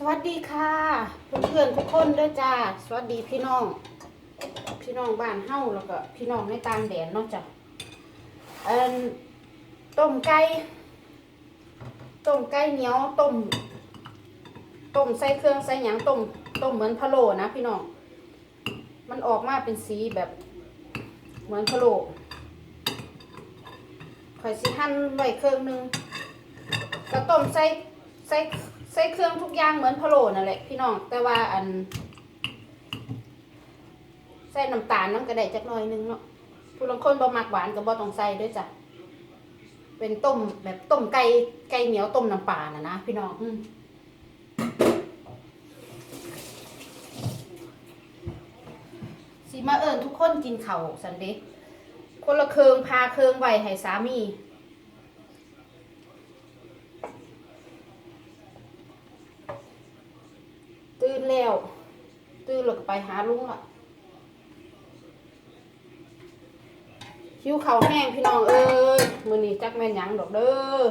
สวัสดีค่ะเพื่อนๆทุกคนด้วยจ้าสวัสดีพี่น้อง พี่น้องบ้านเฮ้าแล้วก็พี่น้องในต่างแดนเนาะจ้ะเอ่นต้มไก่ต้มไก่เหนียวต้มต้มใส่เครื่องใส่หยังต้มต้มเหมือนพะโล้นะพี่น้อง มันออกมาเป็นสีแบบเหมือนพะโล้ข่อยสิหั่นไว้เครื่องนึงก็ต้มใส่ใส่ ส่เครื่องทุกอย่างเหมือนพะโล้นั่นแหละพี่น้อง แต่ว่าอัน ใส่น้ำตาลน้ำกระไดจักหน่อยนึงเนาะผู้ลางคนบ่มักหวานก็บ่ต้องใส่ด้วยจ้ะ เป็นต้มแบบต้มไก่ไก่เหนียวต้มน้ำปลาน่ะนะพี่น้องอืสิมาเอิญทุกคนกินเข้าสันเดย์คนละเคืองพาเคืองไว้ให้สามี ตื่นแล้ว ตื่นแล้วก็ไปหาลุงละคิ้วเขาแห้งพี่น้องเอ้ยมือนี้จักแม่นยังดอกเด้อ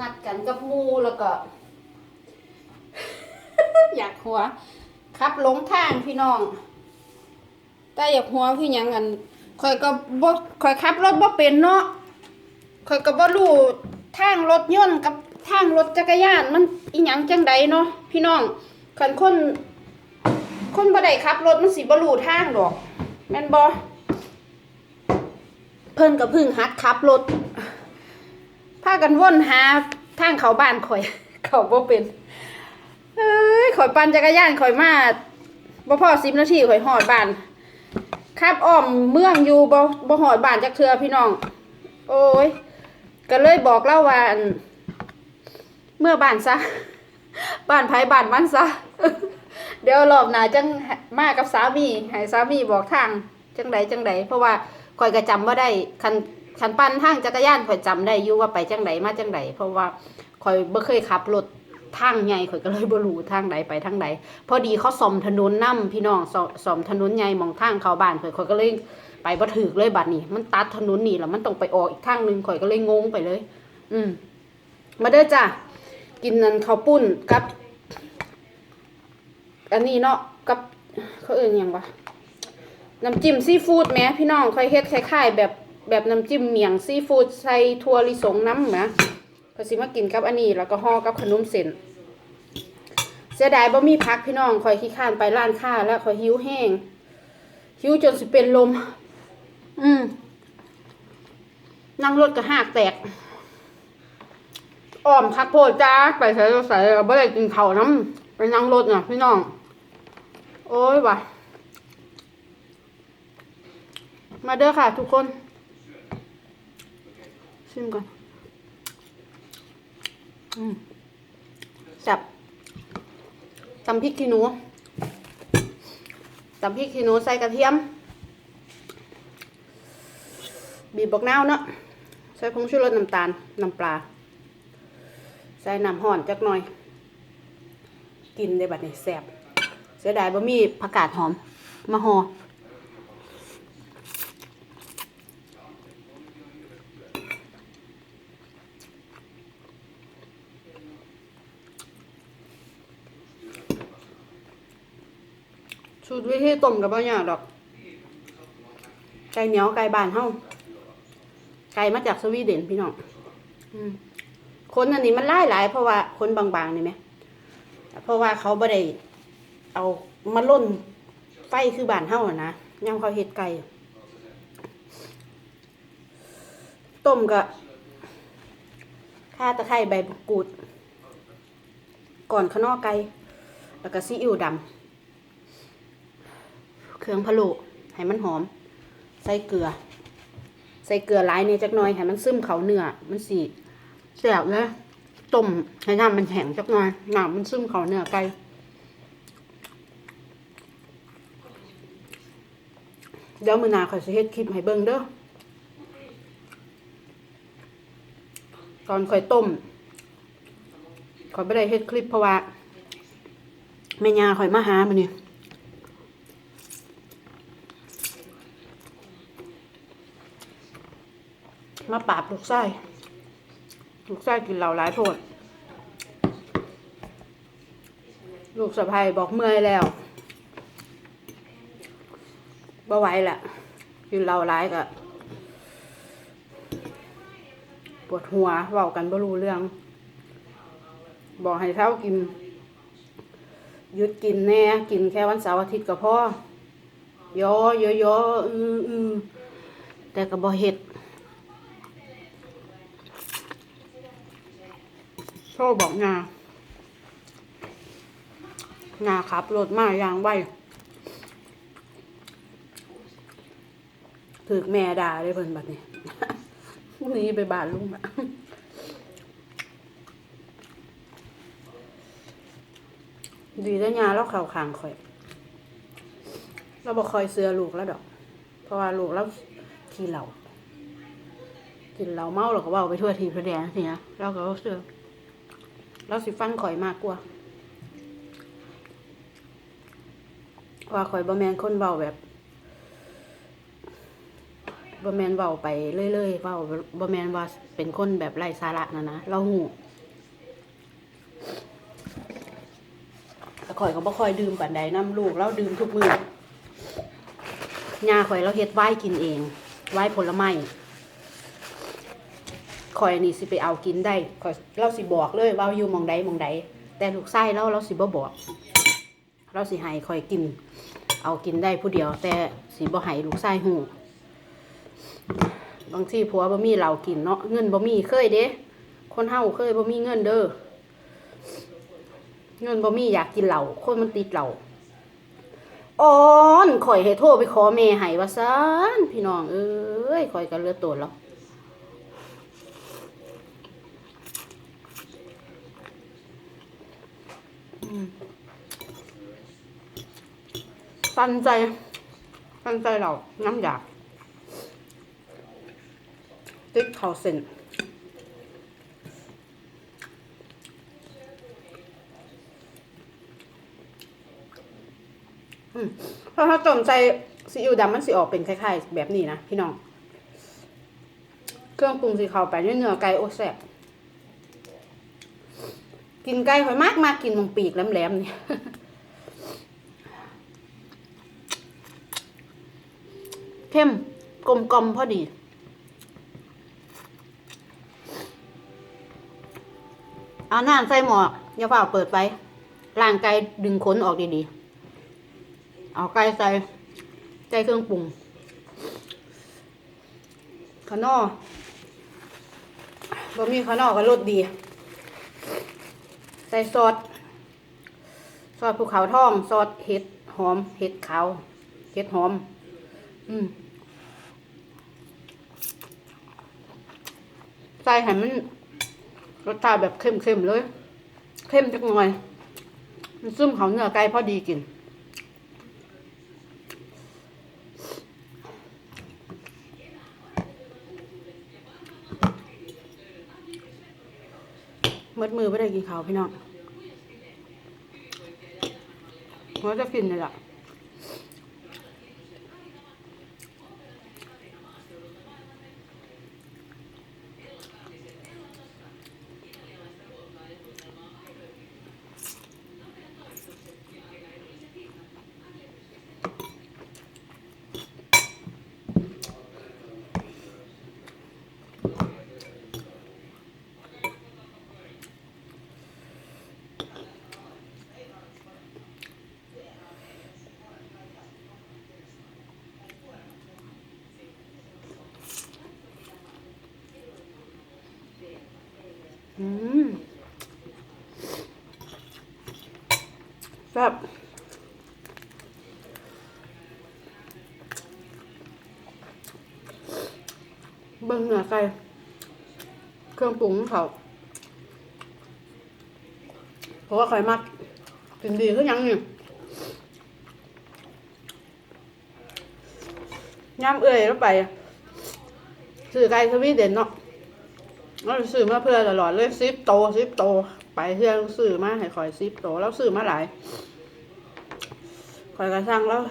นัดกันกับมูแล้วก็ อยากหัวขับหลงทางพี่น้อง แต่อยากหัวคือหยังอันคอยก็บ่คอยขับรถบ่เป็นเนาะข่อยก็บ่รู้ทางรถยนต์กับทางรถจักรยานมันอีหยังจังใดเนาะพี่น้องคันคนคนบ่ได้ขับรถมันสิบ่รู้ทางดอกแม่นบ่เพิ่นก็เพึ่งหัดขับรถพากันว่นหาทางเขาบ้านข่อย เขาบ่เป็นเอ้ยข่อยปั่นจักรยานข่อยมาบ่พอ10นาทีข่อยฮอดบ้าน ขับอ้อมเมืองอยู่บ่บ่ฮอดบ้านจักเทือพี่น้อง โอ้ยก็เลยบอกเล่าว่าเมื่อบ้านซะบ้านไผบ้านมันซะเดี๋ยวรอบหน้าจังมากับสามีให้สามีบอกทางจังใดจังใดเพราะว่าข่อยก็จำบ่ได้คันคันปั้นทางจักรยานข่อยจำได้อยู่ว่าไปจังใดมาจังใดเพราะว่าข่อยบ่เคยขับรถ ทางใหญ่ข่อยก็เลยบ่รู้ทางใดไปทางใดพอดีเขาซ่อมถนนนํพี่น้องซ่อมถนนใหญ่มองทางเข้าบ้านข่อยข่อยก็เลยไปบ่ถึกเลยบัดนี้ มันตัดถนนนี่แล้วมันต้องไปออกอีกทางนึงข่อยก็เลยงงไปเลย อืมมาเด้อจ้ะกินนันข้าวปุ้นกับ อันนี้เนาะกับเขาเอ่ยยังวะน้ำจิ้มซีฟู้ดแหมพี่น้องค่อยเฮ็ดคล้ายๆแบบแบบน้ำจิ้มเมี่ยงซีฟู้ดใส่ถั่วลิสงน้ำแหม ก็สิมากินกับอันนี้แล้วก็ห่อกับขนมเส้นเสียดายบ่มีพักพี่น้องข่อยขี้ข้านไปร้านค้าแล้วข่อยหิวแห้งหิวจนสิเป็นลม อืมนั่งรถก็หักแตกอ้อมคักโพดจ้าไปใส่ใส่บ่ได้กินข้าวน้ำไปนั่งรถน่ะพี่น้อง โอ้ยว่ะมาเด้อค่ะทุกคนชิมก่อน จับตำพริกขี้หนูตำพริกขี้หนูใส่กระเทียม บีบบักนาวเนาะใส่ผงชูรสน้ำตาลน้ำปลา ใส่น้ำห่อนจักหน่อย กินได้บัดนี้แซ่บเสียดายบ่มีผักกาดหอมมาห่อ สูตรวิธีต้มกับบ่ยากดอก ไก่เหนียวไก่บานเฮาไก่มาจากสวีเดนพี่น้องอคนอันนี้มันหลายหลายเพราะว่าคนบางๆนี่ไหมเพราะว่าเขาบ่ได้เอามาล่นไฟคือบานเฮาอะนะย่ำเขาเฮ็ดไก่ต้มก็ข่าตะไคร้ใบกูด ก่อนขนอไก่แล้วก็ซีอิ๊วดำ เครื่องพะโล้ให้มันหอม ใส่เกลือ ใส่เกลือหลายเนี่ยจักหน่อยให้มันซึมเขาเนื้อมันสีแสบเลยต้มให้น้ำมันแห้งจักหน่อยน้ำมันซึมเขาเนื้อไก่เดี๋ยวมือหนาข่อยจะเฮ็ดคลิปให้เบิ่งเด้อตอนข่อยต้มข่อยไม่ได้เฮ็ดคลิปเพราะว่าแม่ยาข่อยมาหามาเนี่ มาปราบลูกไส้ลูกไส้กินเหล่าหลายโพดลูกสะพ้ยบอกเมื่อยแล้วบ่ไหวละกินเหล่าหลายก็ปวดหัวเว้ากันบ่รู้เรื่อง บอกให้เท่ากินหยุดกินแน่กินแค่วันเสาร์อาทิตย์ก็พอยอยอยออืออือแต่ก็บ่เฮ็ด โทรบอกงางาขับรถมายางไวถึกแม่ด่าเลยเพิ่นบัดนี้หนีไปบานลุงอะดีได้ยาแล้วเข่าคางข่อย เราบอกคอยเสือลูกแล้วดอก เพราะว่าลูกเราขี่เหล่ากินเหล่าเมาเราก็เว่าไปทั่วทีทั่วแดนสินะเราก็เสือ เราสิฟังข่อยมากกว่าว่าข่อยบะแมนคนเบาแบบบะแมนเบาไปเรื่อยๆเบาบะแมนว่าเป็นคนแบบไร้สาระนะนะเราหูแต่ข่อยก็บ่ค่อยดื่มปานใดน้ำลูกเราดื่มทุกมือยาข่อยเราเฮ็ดไว้กินเอง ไว้ผลไม้ ข่อยนี่สิไปเอากินได้ข่อยเราสิบอกเลยว่าอยู่มองใดมองใดแต่ลูกไส้เราเราสิบ่บอก เราสิให้ข่อยกิน เอากินได้ผู้เดียว แต่สิบ่ให้ลูกไส้หูบางทีผัวบ่มีเรากินเนาะเงินบ่มีเคยเด้คนเฮาเคยบ่มีเงินเด้อเงินบ่มีอยากกินเหล้าคนมันติดเหล้าอ่อนข่อยให้โทรไปขอแม่ให้ว่าซันพี่น้องเอ้ยข่อยก็เลือดตัวแล้วอืม ตันใจตันใจเรา น้ำยาติ๊กเข่าเส้นอืมเพราะถ้าต้มใส่ซีอิ๊วดำมันสิออกเป็นคล้ายๆ แบบนี้นะพี่น้อง เครื่องปรุงสีเข้าไปด้วยเนื้อไก่โอแซ่บ กินไก่ข่อยมากมากกินตรงปีกแหลมๆนี่เข้มกลมกลมๆพอดี เอาน้ำใส่หม้ออย่าเฝ้าเปิดไปล้างไก่ดึงขนออกดีๆ เอาไก่ใส่ใส่เครื่องปรุงขานอบะมีขานอก็รสดี ใส่ซอสซอสภูเขาทองซอสเห็ดหอม เห็ดขาว เห็ดหอม อืมใส่ให้มันรสชาติแบบเข้มๆเลย เข้มจักหน่อย มันซึมเขาเนื้อไก่พอดีกิน มดมือไม่ได้กินข้าวพี่น้องเราจะกินเลยล่ะ อืมแซ่บเบิ่งเนื้อไก่เครื่องปรุงเขาเพราะว่าใครมักกินดีขึ้นยังนี่ย่ำเอื่อยแล้วไปซื้อไก่สวีเดนเนาะเราซื้อมาเพื่อตลอดเลยซิปโตซิปโต ไปเพื่อซื้อมาให้คอยซิปโตแล้วซื้อมาหลายคอยกระช่งแล้ว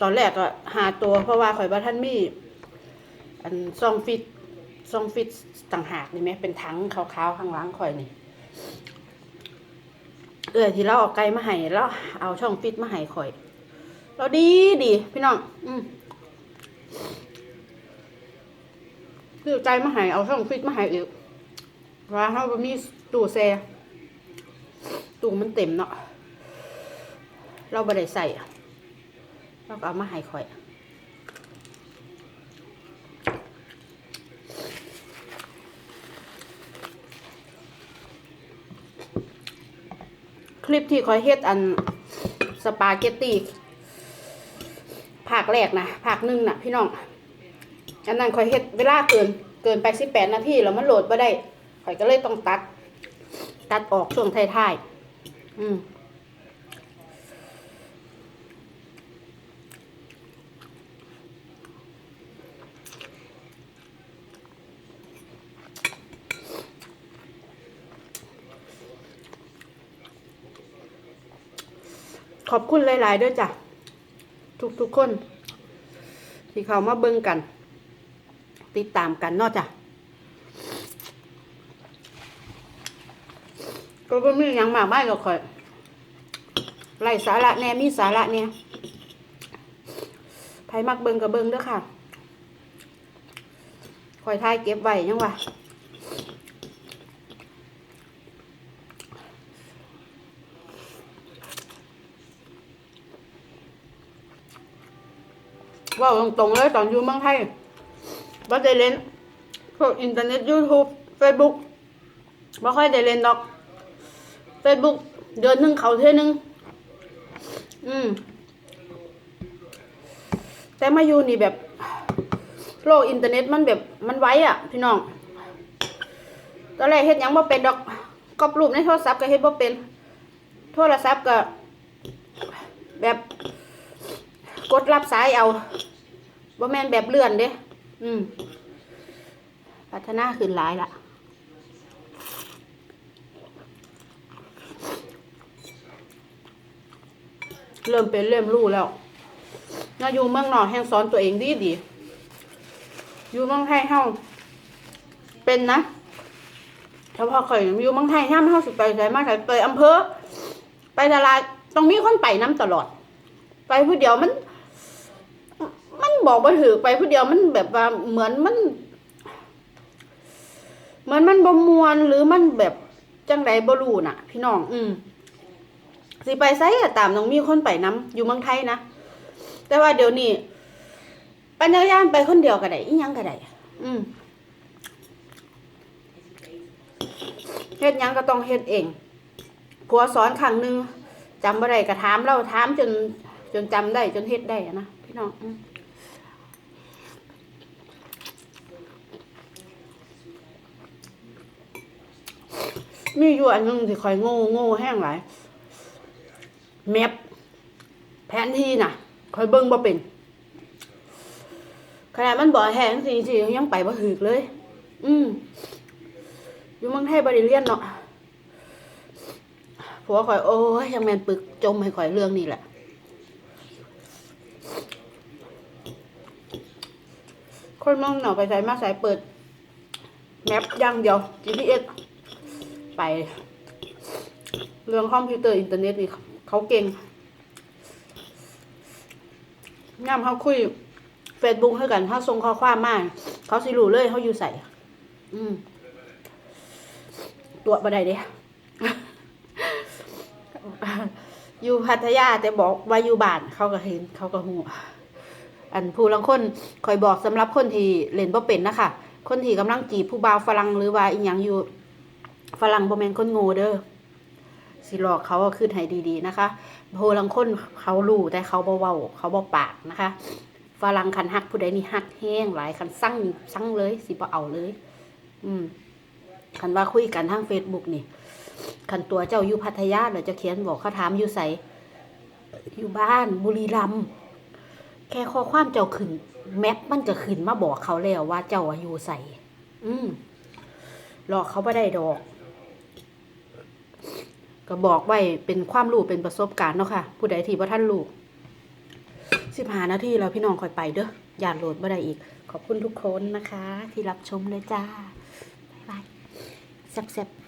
ตอนแรกก็หาตัวเพราะว่าคอยบ้าท่านมี อันซองฟิตซองฟิตต่างหากนี่ไหมเป็นถังขาวๆข้างหล่างข่อยนี่เออที่เราเอาไก่มาให้แล้วเอาช่องฟิตมาให้ข่อย เราดีดี พี่น้อง อืมคือใจมาให้เอาช่องฟิตมาให้อีกว่าเขาบ่มี ตู้แซ่ตู้มันเต็มเนาะเราบ่ได้ใส่เราก็เอามาให้ข่อยคลิปที่คอยเฮ็ดอันสปาเกตตีภาคแรกนะภาคหนึ่งนะพี่น้อง อันนั้นคอยเฮ็ดเวลาเกินเกินไปสิบแปดนาทีแล้วมันโหลดไมาได้คอยก็เลยต้องตัด ตัดออกช่วงท้ายๆอืมขอบคุณหลาย ๆ ด้วยจ้ะ ทุก ๆ คน ที่เขามาเบิ่งกัน ติดตามกันเนอกจ้ะ ก็บ่มีอย่างมากมายก็ค่อยไล่สาระแน่มีสาระเนี่ยไผมักเบิงก็เบิงเด้อค่ะคอยทายเก็บไว้ยังวะว่าตรงๆเลยตอนอยู่เมืองไทยว่าได้เล่นพวกอินเทอร์เน็ตยูทูบเฟซบุ๊กไม่ค่อยได้เล่นดอก เฟซบุ๊กเดือนหนึ่งเขาเท่อนึง อืม แต่มาอยู่นี่แบบ โลกอินเทอร์เน็ตมันแบบมันไวอะ พี่น้อง ตอนแรกเฮ็ดยังบ่เป็นดอกกรอบรูปในโทรศัพท์ก็เฮ็ดบ่เป็น โทรศัพท์ก็ แบบกดรับสายเอาบ่แม่นแบบเลื่อนเด้ อืม พัฒนาขึ้นหลายละ เริ่มเป็นเริ่มรู้แล้วนาอยู่เมืองนอกแห่งสอนตัวเองดีดีอยู่เมืองไทยเฮาเป็นนะเฉพาะข่อยอยู่เมืองไทยห้ามเฮาสิไปไสมาไสไปอำเภอ ไปตลาดต้องมีคนไปน้ำตลอด ไปผู้เดียวมัน มันบอกว่าถือไปผู้เดียวมันแบบว่าเหมือนมัน เหมือนมันบ่มวนหรือมันแบบจังใดบ่รู้น่ะ พี่น้อง อืม สิไปไสก็ตามต้องมีคนไปนํอยู่เมืองไทยนะแต่ว่าเดี๋ยวนี้ปัญญายานไปคนเดียวก็ได้อีหยังก็ได้อืมเฮ็ดหยังก็ต้องเฮ็ดเองผัวสอนครั้งหนึงจำบ่ได้ก็ถามเราถามจน จนจำได้จนเฮ็ดได้นะพี่น้องอมีอยู่อันหนึงที่คอยโง่โง่แห้งหลาย แมปแผนที่น่ะคอยเบิ่งบ่เป็นขนาดมันบ่แห้งจริงๆยังไปบ่ถึกเลย อืมอยู่เมืองไทยบ่ได้เรียนเนาะผัวคอยโอ้ยยังแม่นปึกจมให้คอยเรื่องนี้แหละคนเมองหนอไปใส่มาใส่เปิดแมปอย่างเดียว GPS ไป เรื่องคอมพิวเตอร์อินเทอร์เน็ตนี่ เขาเก่งย่ำเขาคุยเฟซบุ๊กให้กันเขาส่งข้อความมาเขาสิรู้เลยเขาอยู่ใส่อืม ตัวบันไดเด้อยู่พัทยาแต่บอกว่าอยู่บ้านเขาก็เห็นเขาก็หูอันผู้ลังคนคอยบอกสำหรับคนที่เล่นบ่เป็นนะคะคนที่กำลังจีบผู้บ่าวฝรั่งหรือว่าอีหยังอยู่ฝรั่งบ่แม่นคนโง่เด้อ สิหลอกเขาก็ขึ้นให้ดีๆนะคะผู้ลังคนเขารู้แต่เขาบ่เว้าเขาบ่ปากนะคะฝรั่งคันฮักผู้ใดนี่ฮักแห้งหลายคันสั่งสั่งเลยสิบ่เอาเลย อืมคันว่าคุยกันทาง Facebook นี่คันตัวเจ้าอยู่พัทยาเราจะเขียนบอกเขาถามอยู่ใสอยู่บ้านบุรีรัมย์แค่ข้อความเจ้าขึ้น แมปมันจะขึ้นมาบอกเขาแล้วว่าเจ้าอะอยู่ใสอืมหลอกเขาไม่ได้ดอก ก็บอกไว้เป็นความรู้เป็นประสบการณ์เนาะค่ะ ผู้ใดที่ว่าท่านรู้สิบหานาทีแล้วพี่น้องคอยไปเด้ออย่าโหลดบ่ได้อีก ขอบคุณทุกคนนะคะ ที่รับชมเลยจ้า บ๊ายบายแซ่บๆ